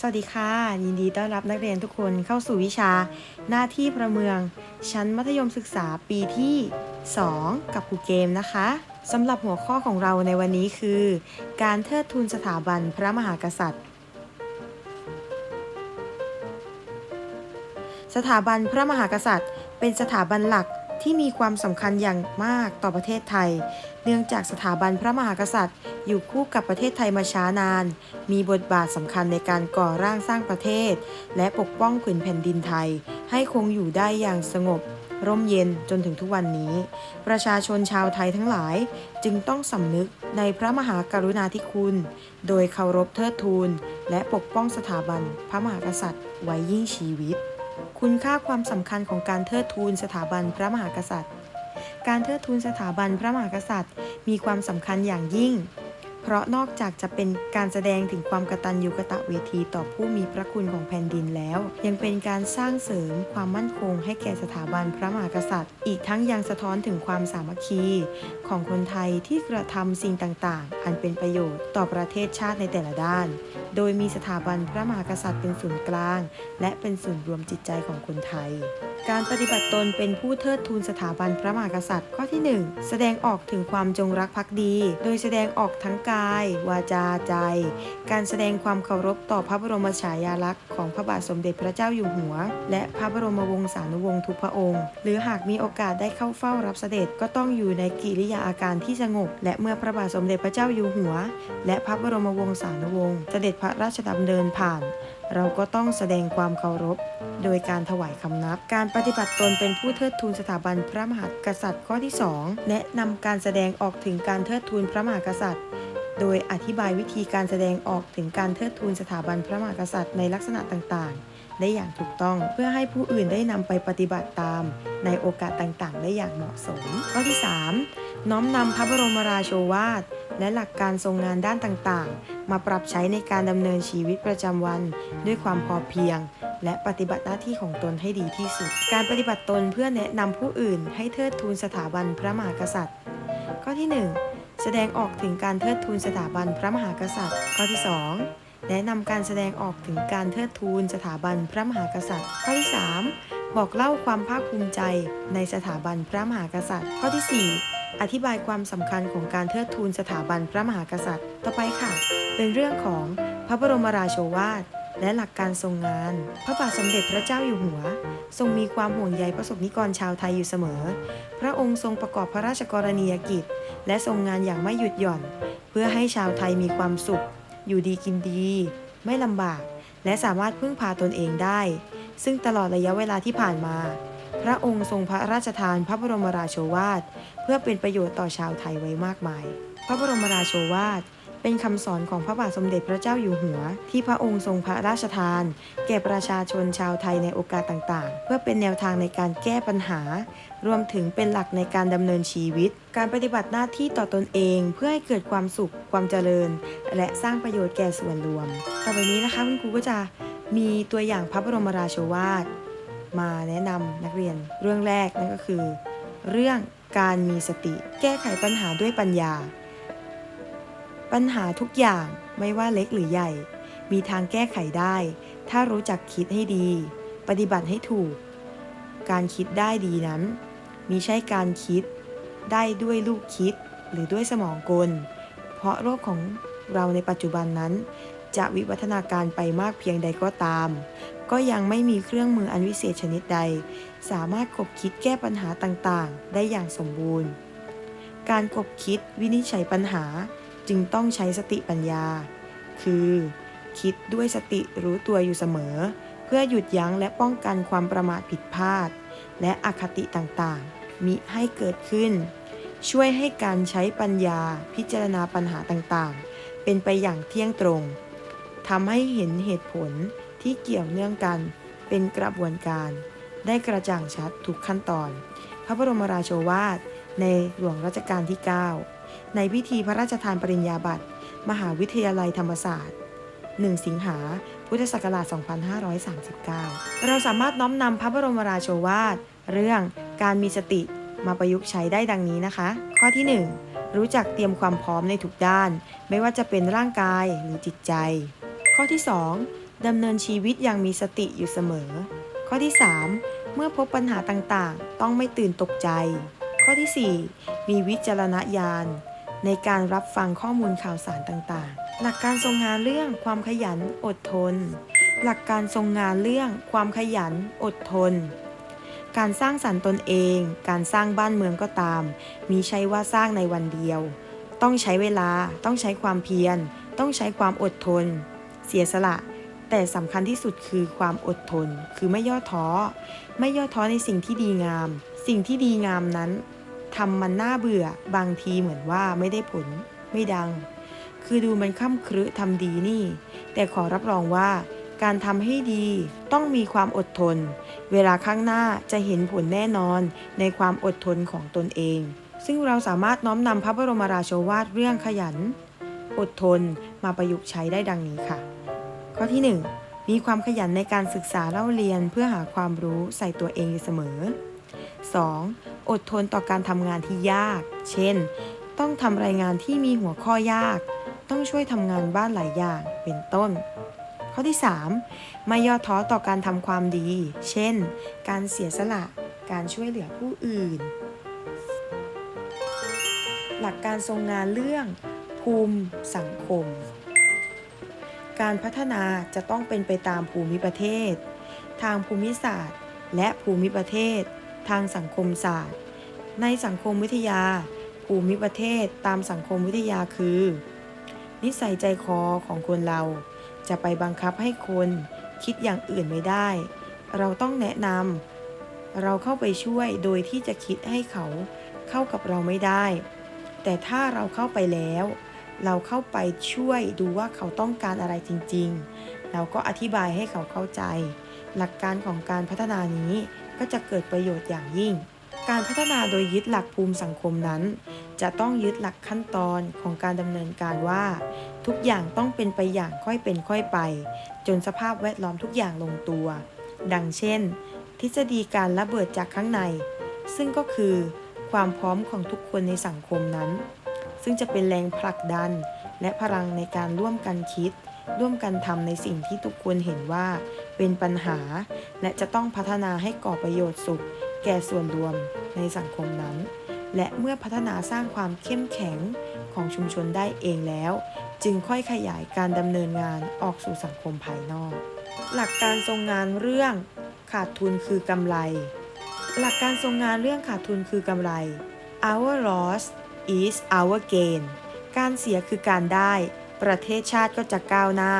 สวัสดีค่ะ ยินดีต้อนรับนักเรียนทุกคนเข้าสู่วิชา หน้าที่ประเมือง ชั้นมัธยมศึกษาปีที่ 2 กับครูเกมนะคะสำหรับหัวข้อของเราในวันนี้คือ การเทิดทูนสถาบันพระมหากษัตริย์ สถาบันพระมหากษัตริย์ เป็นสถาบันหลัก ที่มีความสำคัญอย่างมากต่อประเทศไทย เนื่องจากสถาบันพระมหากษัตริย์ อยู่คู่กับประเทศไทยมาช้านาน มีบทบาทสำคัญในการก่อร่างสร้างประเทศ และปกป้องผืนแผ่นดินไทย ให้คงอยู่ได้อย่างสงบ ร่มเย็นจนถึงทุกวันนี้ ประชาชนชาวไทยทั้งหลายจึงต้องสำนึกในพระมหากรุณาธิคุณ โดยเคารพเทิดทูนและปกป้องสถาบันพระมหากษัตริย์ไว้ยิ่งชีวิต คุณค่าความสำคัญของการเทิดทูนสถาบันพระมหากษัตริย์ การเทิดทูนสถาบันพระมหากษัตริย์ มีความสำคัญอย่างยิ่ง เพราะนอกจากจะเป็นการแสดงถึงความกตัญญูกตเวทีต่อผู้มีพระคุณของแผ่นดินแล้ว ยังเป็นการสร้างเสริมความมั่นคงให้แก่สถาบันพระมหากษัตริย์ อีกทั้งยังสะท้อนถึงความสามัคคี ของคนไทยที่กระทำสิ่งต่างๆ อันเป็นประโยชน์ต่อประเทศชาติในแต่ละด้านโดยมีสถาบันพระมหากษัตริย์เป็นศูนย์กลาง และเป็นศูนย์รวมจิตใจของคนไทย การปฏิบัติตนเป็นผู้เทิดทูนสถาบันพระมหากษัตริย์ข้อที่ 1 แสดงออกถึงความจงรักภักดี โดยแสดงออกทั้งกาย วาจาใจ การแสดงความเคารพต่อพระบรมฉายาลักษณ์ของพระบาทสมเด็จพระเจ้าอยู่หัว และพระบรมวงศานุวงศ์ทุกพระองค์ หรือหากมีโอกาสได้เข้าเฝ้ารับเสด็จก็ต้องอยู่ในกิริยาอาการที่สงบ และเมื่อพระบาทสมเด็จพระเจ้าอยู่หัว และพระบรมวงศานุวงศ์เสด็จพระราชดำเนินผ่าน เราก็ต้องแสดงความเคารพ โดยการถวายคำนับ การปฏิบัติตนเป็นผู้เทิดทูนสถาบันพระมหากษัตริย์ข้อที่ 2 แนะนำการแสดงออกถึงการเทิดทูนพระมหากษัตริย์ โดยอธิบายวิธีการแสดงออกถึงการเทิดทูนสถาบันพระมหากษัตริย์ในลักษณะต่างๆ ได้อย่างถูกต้องเพื่อให้ผู้อื่นได้นำไปปฏิบัติตาม ในโอกาสต่างๆ ได้อย่างเหมาะสม ข้อที่ 3 น้อมนำพระบรมราโชวาท และหลักการทรงงานด้านต่างๆ มาปรับใช้ในการดำเนินชีวิตประจำวัน ด้วยความพอเพียง และปฏิบัติหน้าที่ของตนให้ดีที่สุด การปฏิบัติตนเพื่อแนะนำผู้อื่น ให้เทิดทูนสถาบันพระมหากษัตริย์ ข้อที่ 1 แสดงออกถึงการเทิดทูนสถาบันพระมหากษัตริย์ ข้อที่ 2 แนะนำการแสดงออกถึงการเทิดทูนสถาบันพระมหากษัตริย์ ข้อที่ 3 บอกเล่าความภาคภูมิใจในสถาบันพระมหากษัตริย์ ข้อที่ 4 อธิบายความสำคัญของการเทิดทูนสถาบันพระมหากษัตริย์ ต่อไปค่ะ เป็นเรื่องของพระบรมราโชวาท และหลักการทรงงาน พระบาทสมเด็จพระเจ้าอยู่หัว ทรงมีความห่วงใยประสบนิกรชาวไทยอยู่เสมอ พระองค์ทรงประกอบพระราชกรณียกิจ และทรงงานอย่างไม่หยุดหย่อน เพื่อให้ชาวไทยมีความสุข อยู่ดีกินดี ไม่ลำบาก และสามารถพึ่งพาตนเองได้ ซึ่งตลอดระยะเวลาที่ผ่านมา พระองค์ทรงพระราชทานพระบรมราโชวาท เพื่อเป็นประโยชน์ต่อชาวไทยไว้มากมาย พระบรมราโชวาท เป็นคำสอนของพระบาทสมเด็จพระเจ้าอยู่หัว ที่พระองค์ทรงพระราชทาน แก่ประชาชนชาวไทยในโอกาสต่างๆ เพื่อเป็นแนวทางในการแก้ปัญหา รวมถึงเป็นหลักในการดำเนินชีวิต การปฏิบัติหน้าที่ต่อตนเอง เพื่อให้เกิดความสุข ความเจริญ และสร้างประโยชน์แก่ส่วนรวม ต่อไปนี้นะคะคุณครูก็จะมีตัวอย่างพระบรมราโชวาทมาแนะนำนักเรียนเรื่องแรกนั่นก็คือ เรื่องการมีสติ แก้ไขปัญหาด้วยปัญญา ปัญหาทุกอย่างไม่ว่าเล็กหรือใหญ่ มีทางแก้ไขได้ ถ้ารู้จักคิดให้ดี ปฏิบัติให้ถูก การคิดได้ดีนั้น มีใช่การคิด ได้ด้วยลูกคิดหรือด้วยสมองกล เพราะโลกของเราในปัจจุบันนั้น จะวิวัฒนาการไปมากเพียงใดก็ตาม ก็ยังไม่มีเครื่องมืออันวิเศษชนิดใด สามารถกบคิดแก้ปัญหาต่างๆ ได้อย่างสมบูรณ์ การกบคิดวินิจฉัยปัญหา จึงต้องใช้สติปัญญา คือ คิดด้วยสติรู้ตัวอยู่เสมอ เพื่อหยุดยั้งและป้องกันความประมาทผิดพลาด และอคติต่างๆ มิให้เกิดขึ้น ช่วยให้การใช้ปัญญาพิจารณาปัญหาต่างๆ เป็นไปอย่างเที่ยงตรงทำให้เห็นเหตุผลที่เกี่ยวเนื่องกันเป็นกระบวนการ ได้กระจ่างชัดทุกขั้นตอน พระบรมราโชวาทในหลวงรัชกาลที่ 9 ในพิธีพระราชทานปริญญาบัตร มหาวิทยาลัยธรรมศาสตร์ 1 สิงหา พุทธศักราช 2539 เราสามารถน้อมนำพระบรมราโชวาท เรื่องการมีสติมาประยุกต์ใช้ได้ดังนี้นะคะ ข้อที่ 1 รู้จักเตรียมความพร้อมในทุกด้าน ไม่ว่าจะเป็นร่างกายหรือจิตใจ ข้อที่ 2ดำเนินชีวิตอย่างมีสติอยู่เสมอ ข้อที่ 3 เมื่อพบปัญหาต่างๆ ต้องไม่ตื่นตกใจ ข้อทีสี่ 4 มีวิจารณญาณ ในการรับฟังข้อมูลข่าวสารต่างๆ หลักการทรงงานเรื่องความขยันอดทน หลักการทรงงานเรื่องความขยันอดทน การสร้างสรรค์ตนเอง การสร้างบ้านเมืองก็ตาม มีใช่ว่าสร้างในวันเดียว ต้องใช้เวลา ต้องใช้ความเพียร ต้องใช้ความอดทน เสียสละแต่สำคัญที่สุดคือความอดทน คือไม่ย่อท้อ ไม่ย่อท้อในสิ่งที่ดีงาม สิ่งที่ดีงามนั้น ทำมันน่าเบื่อบางทีเหมือนว่าไม่ได้ผลไม่ดัง คือดูมันค่ำครึทำดีนี่ แต่ขอรับรองว่าการทำให้ดีต้องมีความอดทน เวลาข้างหน้าจะเห็นผลแน่นอนในความอดทนของตนเอง ซึ่งเราสามารถน้อมนำพระบรมราโชวาทเรื่องขยัน อดทนมาประยุกต์ใช้ได้ดังนี้ค่ะ ข้อที่ 1 มีความขยันในการศึกษาเล่าเรียนเพื่อหาความรู้ใส่ตัวเองอยู่เสมอ 2. อดทนต่อการทำงานที่ยาก เช่น ต้องทำรายงานที่มีหัวข้อยาก ต้องช่วยทำงานบ้านหลายอย่าง เป็นต้น ข้อที่ 3 ไม่ย่อท้อต่อการทำความดี เช่น การเสียสละ การช่วยเหลือผู้อื่น หลักการทรงงานเรื่อง ภูมิสังคม การพัฒนาจะต้องเป็นไปตามภูมิประเทศ ทางภูมิศาสตร์ และภูมิประเทศ ทางสังคมศาสตร์ ในสังคมวิทยา ภูมิประเทศตามสังคมวิทยาคือ นิสัยใจคอของคนเรา จะไปบังคับให้คนคิดอย่างอื่นไม่ได้ เราต้องแนะนำเราเข้าไปช่วยโดยที่จะคิดให้เขาเข้ากับเราไม่ได้ แต่ถ้าเราเข้าไปแล้ว เราเข้าไปช่วยดูว่าเขาต้องการอะไรจริง ๆ เราก็อธิบายให้เขาเข้าใจ หลักการของการพัฒนานี้ ก็จะเกิดประโยชน์อย่างยิ่ง การพัฒนาโดยยึดหลักภูมิสังคมนั้น จะต้องยึดหลักขั้นตอนของการดำเนินการว่า ทุกอย่างต้องเป็นไปอย่างค่อยเป็นค่อยไป จนสภาพแวดล้อมทุกอย่างลงตัว ดังเช่น ทฤษฎีการระเบิดจากข้างใน ซึ่งก็คือความพร้อมของทุกคนในสังคมนั้น ซึ่งจะเป็นแรงผลักดัน และพลังในการร่วมกันคิด ร่วมกันทำในสิ่งที่ทุกคนเห็นว่า เป็นปัญหา และจะต้องพัฒนาให้ก่อประโยชน์สุข แก่ส่วนรวมในสังคมนั้น และเมื่อพัฒนาสร้างความเข้มแข็งของชุมชนได้เองแล้ว จึงค่อยขยายการดำเนินงานออกสู่สังคมภายนอก หลักการทรงงานเรื่องขาดทุนคือกำไร หลักการทรงงานเรื่องขาดทุนคือกำไร our loss is our gain การเสียคือการได้ ประเทศชาติก็จะก้าวหน้า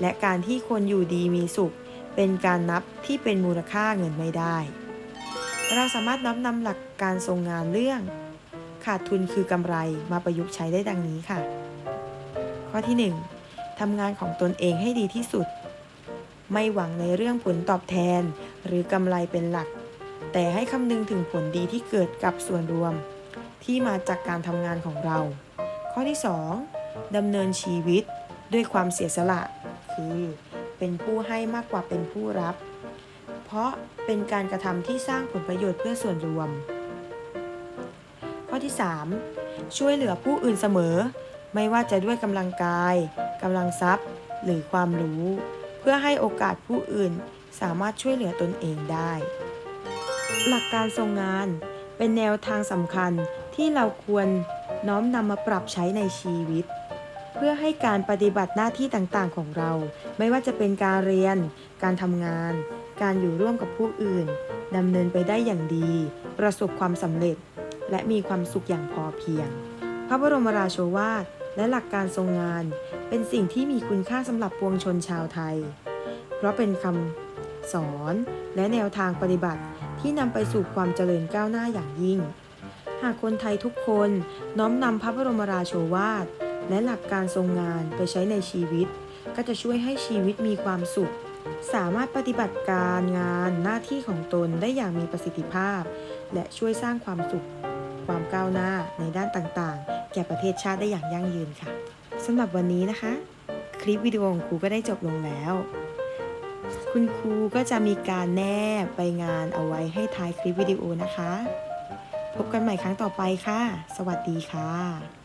และการที่คนอยู่ดีมีสุข เป็นการนับที่เป็นมูลค่าเงินไม่ได้ เราสามารถน้อมนำหลักการทรงงานเรื่อง ขาดทุนคือกำไรมาประยุกต์ใช้ได้ดังนี้ค่ะ ข้อที่ 1ทำงานของตนเองให้ดีที่สุด ไม่หวังในเรื่องผลตอบแทนหรือกำไรเป็นหลัก แต่ให้คำนึงถึงผลดีที่เกิดกับส่วนรวม ที่มาจากการทำงานของเรา ข้อที่ 2ดำเนินชีวิตด้วยความเสียสละคือ เป็นผู้ให้มากกว่าเป็นผู้รับ เพราะเป็นการกระทำที่สร้างผลประโยชน์เพื่อส่วนรวม ข้อที่ 3 ช่วยเหลือผู้อื่นเสมอ ไม่ว่าจะด้วยกำลังกายกำลังทรัพย์ หรือความรู้ เพื่อให้โอกาสผู้อื่นสามารถช่วยเหลือตนเองได้ หลักการทรงงานเป็นแนวทางสำคัญที่เราควรน้อมนำมาปรับใช้ในชีวิต เพื่อให้การปฏิบัติหน้าที่ต่างๆของเรา ไม่ว่าจะเป็นการเรียน การทำงาน การอยู่ร่วมกับผู้อื่นดำเนินไปได้อย่างดี ประสบความสำเร็จ และมีความสุขอย่างพอเพียง พระบรมราโชวาทและหลักการทรงงาน เป็นสิ่งที่มีคุณค่าสำหรับปวงชนชาวไทย เพราะเป็นคำสอนและแนวทางปฏิบัติที่นำไปสู่ความเจริญก้าวหน้าอย่างยิ่ง หากคนไทยทุกคนน้อมนำพระบรมราโชวาท และหลักการทรงงานไปใช้ในชีวิต ก็จะช่วยให้ชีวิตมีความสุข สามารถปฏิบัติการงานหน้าที่ของตนได้อย่างมีประสิทธิภาพ และช่วยสร้างความสุข ความก้าวหน้าในด้านต่างๆ แก่ประเทศชาติได้อย่างยั่งยืนค่ะสำหรับวันนี้นะคะ คลิปวิดีโอของครูก็ได้จบลงแล้วคุณครูก็จะมีการแนบไปงานเอาไว้ให้ท้ายคลิปวิดีโอนะคะ พบกันใหม่ครั้งต่อไปค่ะ สวัสดีค่ะ